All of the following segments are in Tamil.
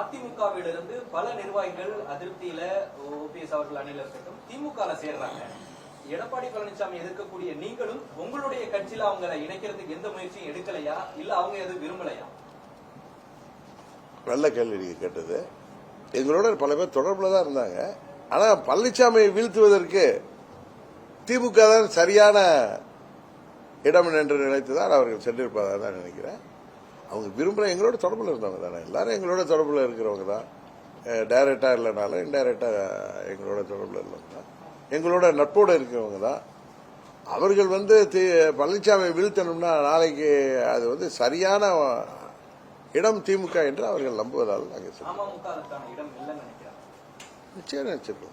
அதிமுகவிலிருந்து பல நிர்வாகிகள் அதிருப்தியில ஓபிஎஸ் அவர்கள் அணியில இருக்கட்டும் திமுக சேர்றாங்க. எடப்பாடி பழனிசாமி எதிர்க்கக்கூடிய நீங்களும் உங்களுடைய கட்சியில அவங்களை இணைக்கிறதுக்கு எந்த முயற்சியும் எடுக்கலையா? இல்ல அவங்க எதுவும் விரும்பலையா? நல்ல கேள்வி நீங்க கேட்டது. எங்களோட பல பேர் தொடர்புல தான் இருந்தாங்க. ஆனா பழனிசாமியை வீழ்த்துவதற்கு திமுக தான் சரியான இடம் என்று நினைத்துதான் அவர்கள் சென்றிருப்பதாக தான் நினைக்கிறேன். அவங்க விரும்புகிற எங்களோட தொடர்பில் இருந்தவங்க தானே. எல்லாரும் எங்களோட தொடர்பில் இருக்கிறவங்க தான். டைரக்டா இல்லைனாலும் இன்டைரக்டா எங்களோட தொடர்பில் இருந்தவங்க தான். எங்களோட நட்போடு இருக்கிறவங்க தான். அவர்கள் வந்து தி- பழனிசாமியை வீழ்த்தணும்னா நாளைக்கு அது வந்து சரியான இடம் திமுக என்று அவர்கள் நம்புவதால் நாங்கள் நினைக்கிறாங்க. நிச்சயம் நினைச்சிருக்கோம்.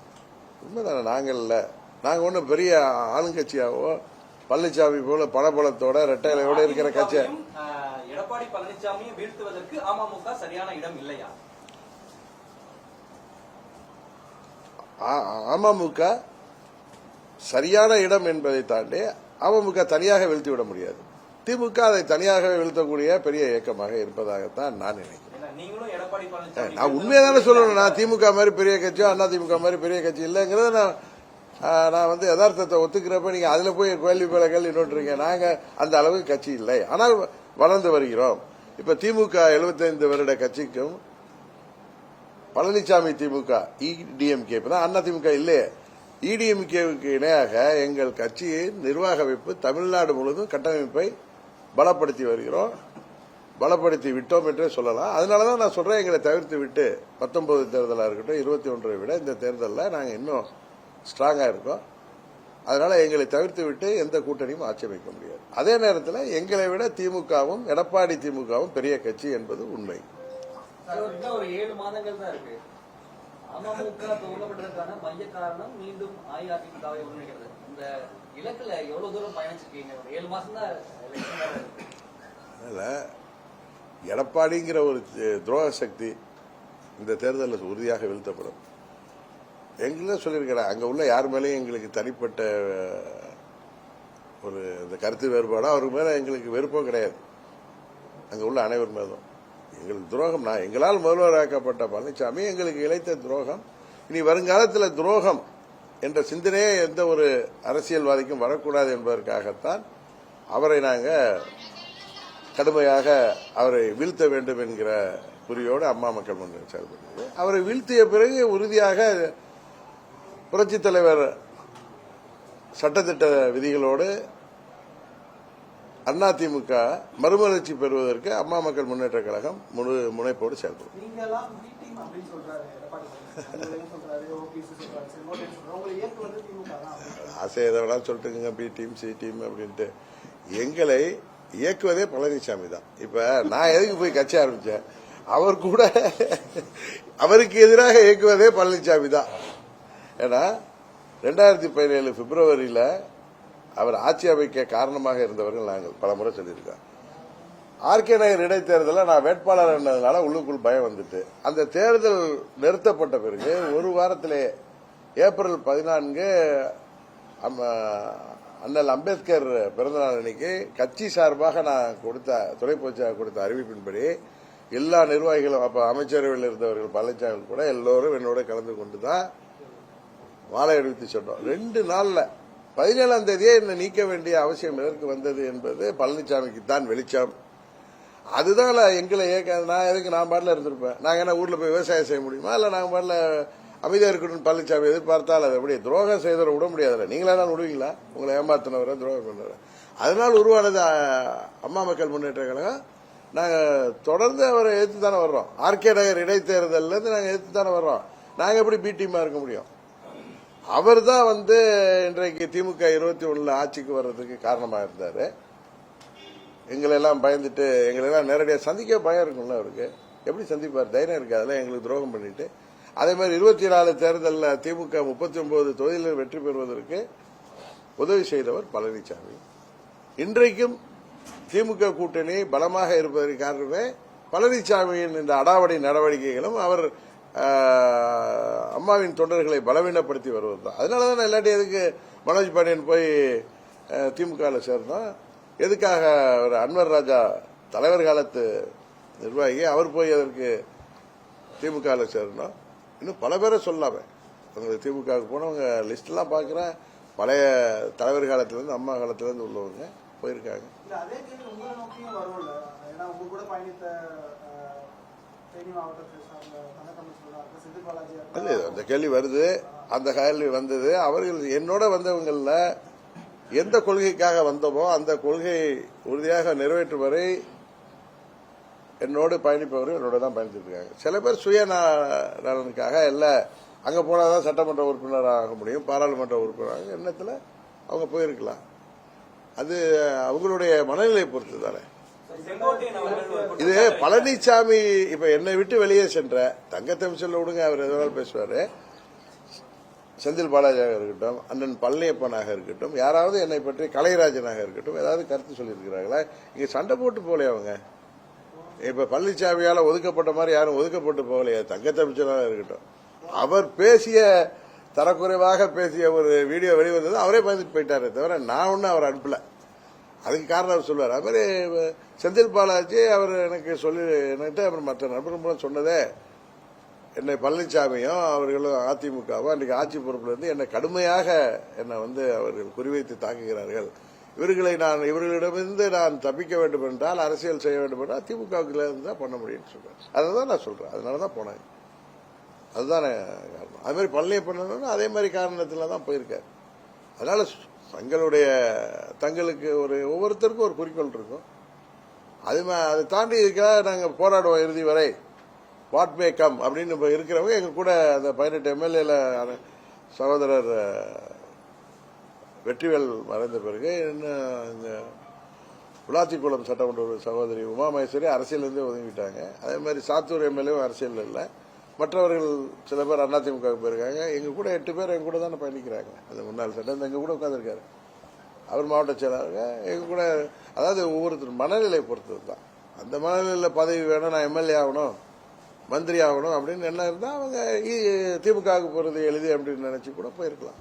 உண்மைதானே? நாங்கள் இல்லை. நாங்கள் ஒன்றும் பெரிய ஆளுங்கட்சியாவோ பழனிசாமி போல பணபலத்தோட ரெட்டையிலையோட இருக்கிற கட்சி. எடப்பாடி பழனிசாமியை வீழ்த்துவதற்கு அமமுக சரியான இடம் இல்லையா? அமமுக சரியான இடம் என்பதை தாண்டி அமமுக தனியாக வீழ்த்தி விட முடியாது. திமுக அதை தனியாக வீழ்த்தக்கூடிய பெரிய இயக்கமாக இருப்பதாகத்தான் நான் நினைக்கிறேன். நான் உண்மையை தானே சொல்லணும். நான் திமுக மாதிரி பெரிய கட்சியோ அண்ணா திமுக மாதிரி பெரிய கட்சி இல்லைங்கிறத நான் நான் வந்து யதார்த்தத்தை ஒத்துக்கிறப்ப நீங்க அதுல போய் கேள்வி பல கேள்வி நோட்டுறீங்க நாங்க அந்த அளவுக்கு கட்சி இல்லை. ஆனால் வளர்ந்து வருகிறோம். இப்ப திமுக 75 வருட கட்சிக்கும் பழனிசாமி திமுக இடிஎம்கே இப்பதான் அண்ணா திமுக இல்லையே இடிஎம்கேவுக்கு இணையாக எங்கள் கட்சியின் நிர்வாக அமைப்பு தமிழ்நாடு முழுவதும் கட்டமைப்பை பலப்படுத்தி வருகிறோம். பலப்படுத்தி விட்டோம் என்றே சொல்லலாம். அதனால தான் நான் சொல்றேன் எங்களை தவிர்த்து விட்டு பத்தொன்பது தேர்தலாக இருக்கட்டும் இருபத்தி ஒன்றை விட இந்த தேர்தலில் நாங்கள் இன்னும் ஸ்ட்ராங்கா இருக்கோம். அதனால எங்களை தவிர்த்து விட்டு எந்த கூட்டணியும் ஆட்சி அமைக்க முடியாது. அதே நேரத்தில் எங்களை விட திமுகவும் எடப்பாடி திமுகவும் பெரிய கட்சி என்பது உண்மை. எடப்பாடிங்கிற ஒரு துரோக சக்தி இந்த தேர்தலில் உறுதியாக வீழ்த்தப்படும். எங்களும் சொல்லியிருக்கிறேன் அங்கே உள்ள யார் மேலேயும் எங்களுக்கு தனிப்பட்ட ஒரு இந்த கருத்து வேறுபாடோ அவருக்கு மேலே எங்களுக்கு வெறுப்பும் கிடையாது. அங்கே உள்ள அனைவர் மேலும் எங்களுக்கு துரோகம் நான் எங்களால் முதல்வராக்கப்பட்ட பழனிசாமி எங்களுக்கு இழைத்த துரோகம் இனி வருங்காலத்தில் துரோகம் என்ற சிந்தனையே எந்த ஒரு அரசியல்வாதிக்கும் வரக்கூடாது என்பதற்காகத்தான் அவரை நாங்கள் கடுமையாக அவரை வீழ்த்த வேண்டும் என்கிற குறியோடு அம்மா மக்கள் முன்னேற்ற செயல்படுகிறது அவரை வீழ்த்திய பிறகு உறுதியாக புரட்சித் தலைவர் சட்டத்திட்ட விதிகளோடு அதிமுக மறுமலர்ச்சி பெறுவதற்கு அம்மா மக்கள் முன்னேற்ற கழகம் முழு முனைப்போடு செயல்படும். ஆசை எதை வேணாலும் சொல்லிட்டுங்க பி டீம் சி டீம் அப்படின்ட்டு. எங்களை இயக்குவதே பழனிசாமி தான். இப்ப நான் எதுக்கு போய் கட்சி ஆரம்பிச்சேன்? அவர் கூட அவருக்கு எதிராக இயக்குவதே பழனிசாமி தான். ஏன்னா ரெண்டாயிரத்தி பதினேழு பிப்ரவரியில் அவர் ஆட்சி அமைக்க காரணமாக இருந்தவர்கள் நாங்கள் பல முறை சொல்லியிருக்கோம் ஆர்கே நகர் இடைத்தேர்தலில் நான் வேட்பாளர் என்னதுனால உள்ளுக்குள் பயம் வந்துட்டு அந்த தேர்தல் நிறுத்தப்பட்ட பிறகு ஒரு வாரத்திலே ஏப்ரல் பதினான்கு அண்ணல் அம்பேத்கர் பிறந்தநாள் அன்னைக்கு கட்சி சார்பாக நான் கொடுத்த துணை கொடுத்த அறிவிப்பின்படி எல்லா நிர்வாகிகளும் அப்போ அமைச்சரவையில் இருந்தவர்கள் பழனிசாமி கூட எல்லோரும் என்னோட கலந்து கொண்டு தான் வாழை அணிவித்து சொன்னோம். ரெண்டு நாள்ல பதினேழாம் தேதியே என்னை நீக்க வேண்டிய அவசியம் எதற்கு வந்தது என்பது பழனிசாமிக்கு தான் வெளிச்சம். அதுதான் எங்களை ஏக்க நான் எதுக்கு? நான் பாட்டில் இருந்திருப்பேன். நாங்கள் என்ன ஊரில் போய் விவசாயம் செய்ய முடியுமா? இல்லை நாங்கள் பாட்டில் அமைதியாக இருக்கணும்னு பழனிசாமி எதிர்பார்த்தால் அது எப்படி துரோகம் செய்தவரை விட முடியாதுல்ல. நீங்களா நான் விடுவீங்களா? உங்களை ஏமாத்தினவரை துரோகம் பண்ணவரை. அதனால் உருவானது அம்மா மக்கள் முன்னேற்ற கழகம். நாங்கள் தொடர்ந்து அவரை எதிர்த்து தானே வர்றோம் ஆர்கே நகர் இடைத்தேர்தல்லேருந்து நாங்கள் எதிர்த்து தானே வர்றோம். நாங்கள் எப்படி பி இருக்க முடியும்? அவர் தான் வந்து இன்றைக்கு திமுக இருபத்தி ஒண்ணுல ஆட்சிக்கு வர்றதுக்கு காரணமா இருந்தாரு எங்களெல்லாம் பயந்துட்டு எங்களெல்லாம் நேரடியாக சந்திக்க பயம் இருக்கும்ல அவருக்கு. எப்படி சந்திப்பார்? தைரியம் இருக்காதுல்ல எங்களுக்கு துரோகம் பண்ணிட்டு. அதே மாதிரி இருபத்தி நாலு தேர்தலில் திமுக முப்பத்தி ஒன்பது தொகுதிகளில் வெற்றி பெறுவதற்கு உதவி செய்தவர் பழனிசாமி இன்றைக்கும் திமுக கூட்டணி பலமாக இருப்பதற்கு காரணமே பழனிசாமியின் இந்த அடாவடி நடவடிக்கைகளும் அவர் அம்மாவின் தொண்டர்களை பலவீனப்படுத்தி வருவது தான். அதனால தான் இல்லாட்டி எதுக்கு மனோஜ் பாண்டியன் போய் திமுகவில் சேர்ந்தோம். எதுக்காக ஒரு அன்வர் ராஜா தலைவர் காலத்து நிர்வாகி அவர் போய் அதற்கு திமுகவில் சேரணும். இன்னும் பல பேரை சொல்லாமே. உங்களுக்கு திமுகவுக்கு போனவங்க லிஸ்ட்லாம் பார்க்குறேன் பழைய தலைவர் காலத்துலேருந்து அம்மா காலத்துலேருந்து உள்ளவங்க போயிருக்காங்க. இல்லை அந்த கேள்வி வருது. அந்த கேள்வி வந்தது. அவர்கள் என்னோட வந்தவங்கள எந்த கொள்கைக்காக வந்தோமோ அந்த கொள்கை உறுதியாக நிறைவேற்றும் வரை என்னோடு பயணிப்பவர்கள் என்னோட தான் பயணிச்சுட்டு இருக்காங்க. சில பேர் சுய நா- நலனுக்காக இல்ல அங்க போனாதான் சட்டமன்ற உறுப்பினர் ஆக முடியும் பாராளுமன்ற உறுப்பினர் எண்ணத்துல அவங்க போயிருக்கலாம். அது அவங்களுடைய மனநிலையை பொறுத்து தானே இது பழனிசாமி இப்ப என்னை விட்டு வெளியே சென்ற தங்கத்தமிழ்ச்சல் விடுங்க அவர் எதனாலும் பேசுவாரு. செந்தில் பாலாஜியாக இருக்கட்டும் அண்ணன் பழனியப்பனாக இருக்கட்டும் யாராவது என்னை பற்றி கலைராஜனாக இருக்கட்டும் ஏதாவது கருத்து சொல்லியிருக்கிறாங்களா இங்க சண்டை போட்டு போலே அவங்க? இப்ப பழனிசாமியால ஒதுக்கப்பட்ட மாதிரி யாரும் ஒதுக்கப்பட்டு போகலையா? தங்கத்தமிழ்ச்சலாக இருக்கட்டும். அவர் பேசிய தரக்குறைவாக பேசிய ஒரு வீடியோ வெளிவந்தது அவரே பயந்துட்டு போயிட்டாரே தவிர நான் ஒன்னும் அவர் அனுப்பல. அதுக்கு காரணம் அவர் சொல்லுவார். அது மாதிரி செந்தில் பாலாஜி அவர் எனக்கு சொல்லி என்கிட்ட அப்புறம் மற்ற நண்பர்களும் சொன்னதே என்னை பழனிசாமியும் அவர்களும் அதிமுகவும் அன்றைக்கு ஆட்சி பொறுப்புல இருந்து என்னை கடுமையாக என்னை வந்து அவர்கள் குறிவைத்து தாக்குகிறார்கள். இவர்களை நான் இவர்களிடமிருந்து நான் தப்பிக்க வேண்டும் என்றால் அரசியல் செய்ய வேண்டும் என்றால் திமுகவுக்குள்ள தான் பண்ண முடியும்னு சொல்றேன் அதுதான் நான் சொல்றேன். அதனால தான் போனேன். அதுதான் காரணம். அது மாதிரி பழனியப்பன் அதே மாதிரி காரணத்தில் தான் போயிருக்காரு. அதனால் தங்களுடைய தங்களுக்கு ஒரு ஒவ்வொருத்தருக்கும் ஒரு குறிக்கோள் இருக்கும். அது அதை தாண்டி இருக்கா நாங்கள் போராடுவோம் இறுதி வரை. வாட் மே கம் அப்படின்னு இப்போ இருக்கிறவங்க எங்கள் கூட அந்த பதினெட்டு எம்எல்ஏல சகோதரர் வெற்றிவேல் மறைந்த பிறகு இன்னும் இந்த விளாத்திக்குளம் சட்டமன்ற சகோதரி உமா மகேஸ்வரி அரசியலிருந்தே ஒதுங்கிட்டாங்க. அதே மாதிரி சாத்தூர் எம்எல்ஏவும் அரசியல் இல்லை. மற்றவர்கள் சில பேர் அதிமுக போயிருக்காங்க. எங்க கூட எட்டு பேர் எங்க கூட தானே பயணிக்கிறாங்க. அந்த முன்னாள் சட்டம். எங்க கூட உட்காந்துருக்காரு அவர் மாவட்ட செயலாளர். எங்க கூட அதாவது ஒவ்வொருத்தர் மனநிலை பொறுத்தது தான். அந்த மனநிலையில் பதவி வேணும் நான் எம்எல்ஏ ஆகணும் மந்திரி ஆகணும் அப்படின்னு என்ன இருந்தால் அவங்க இ- திமுகவுக்கு போகிறது எழுதி அப்படின்னு நினச்சி கூட போயிருக்கலாம்.